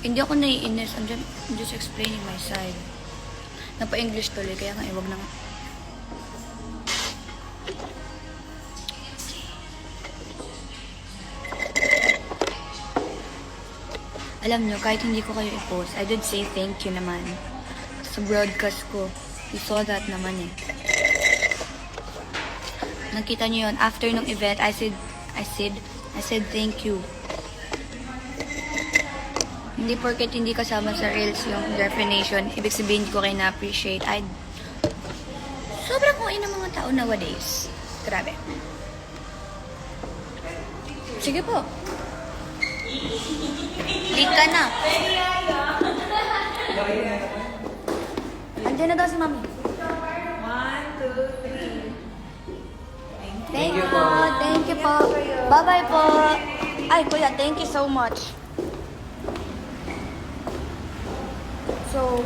Hindi ako naiinis. I'm just, I'm just explaining my side. Napa-English tuloy, kaya nga iwag na nga. Alam nyo, kahit hindi ko kayo i-post, I did say thank you naman. Sa broadcast ko. You saw that naman eh. Nakita nyo yun, after nung event, I said, I said, I said thank you. Hindi porket hindi kasama sa Reels yung definition, ibig sabihin ko kayo na-appreciate. I, sobrang kuin ng mga tao nowadays. Grabe. Sige po. Late ka na. Andiyan na daw si Mami. One, two, three. Thank you po. Thank you po. Bye-bye po. Ay, kuya, thank you so much. So,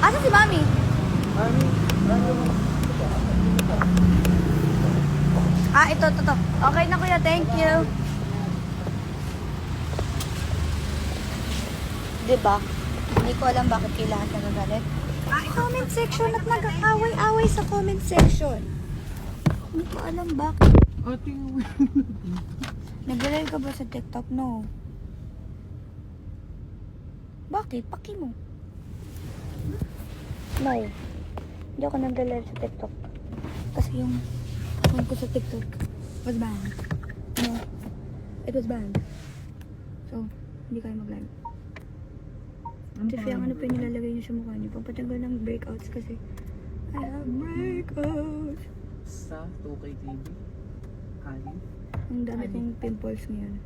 Asa si Mami? Ah, ito, ito, ito. Okay na kuya, thank you. Diba? Hindi ko alam bakit kailangan nagagalit. Ah, comment section at nag-away-away sa comment section. Hindi ko alam bakit. Ate, Nag-live ka ba sa TikTok? No. Bakit? Paki mo. No. Hindi ako nag-live sa TikTok. Kasi yung account ko sa TikTok was banned. No. It was banned. So, hindi kayo mag-live. Kasi ang ano pa yung nilalagay niyo sa mukha niyo. Pampatanggal ng breakouts kasi I have breakouts. Sa 2K TV. Ali. Ang dami kong pimples ngayon.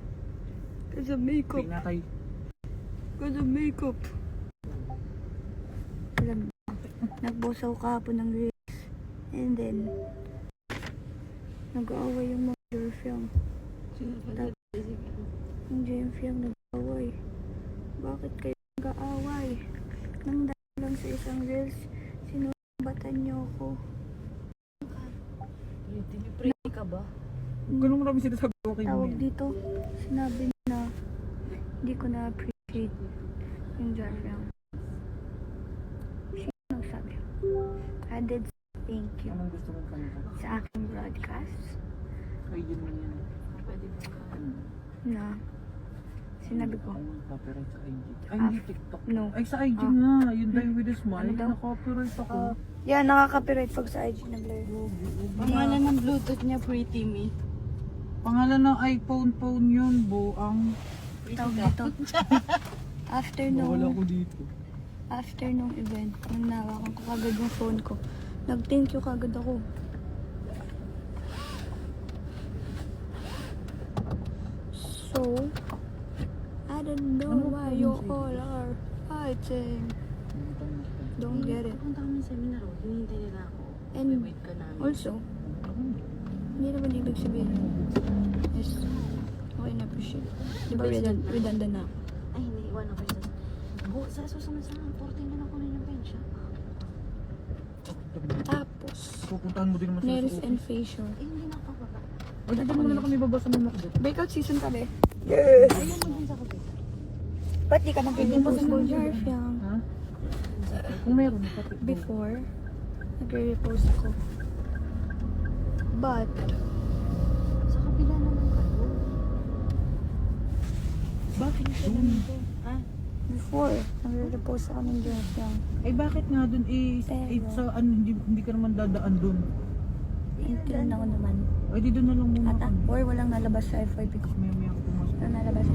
Kasi makeup. Pinatay. Of makeup. Alam mo, nagbosaw kahapon ng reels. And then, nag-aaway yung mga girlfriend. Yung girlfriend nag-aaway. Bakit kayo nag-aaway? Nang dahil lang sa isang reels, sinubatan niyo ako. Pretty ka ba? Ganun marami sinasabi ko kay Tawag Mel. dito, sinabi na hindi ko na-appreciate yung girlfriend. Sino nagsabi? I did say thank you Anong gusto mong kanta? sa aking broadcast din mo yan. Pwede ba ka? Ano? na sinabi ko, Ang copyright sa IG. Ay, Ah, hindi TikTok. no. Ay, sa IG Ah. nga. Yun die with a smile. Ano daw? Na-copyright ako. yeah, nakaka-copyright pag sa IG na blur. Pangalan ng Bluetooth niya, Pretty Me. Pangalan ng iPhone phone yun, buang. Tawag dito. after Wala ko dito. after nung event, nung nawakan ko kagad yung phone ko, nag-thank you kagad ako. So, I don't know Ano why you all are fighting. Don't get it. Pupunta kami sa seminar, oh. hinihintay nila ako. And Wait ka namin. Also, hindi naman ibig sabihin Di ba redund- redundant na? Ay, hindi. Iwan ako sa... Bu, sa susunod sa 14 na ako na yung pensya. Tapos, Pupuntahan mo din naman sila nails sa and facial. Eh, hindi na ako bababa. Ay, dito mo na kami babasa ng MacBook. Breakout season kami. Ayun mo din sa kape. Ba't di ka nag-repost ng Jarfiang? Ha? Kung meron, pati. Before, nagre-repost ako. But, Sa kabila naman kayo. Bakit Doon. Ha? before, nagre-repost ako ng Jarfiang. Ay bakit nga dun eh, Pero- eh sa ano hindi, hindi ka naman dadaan dun. Until na ako naman. Ay di dun na lang muna Ata, kami. or walang nalabas sa FYP ko. May may ako pumasok. Walang nalabas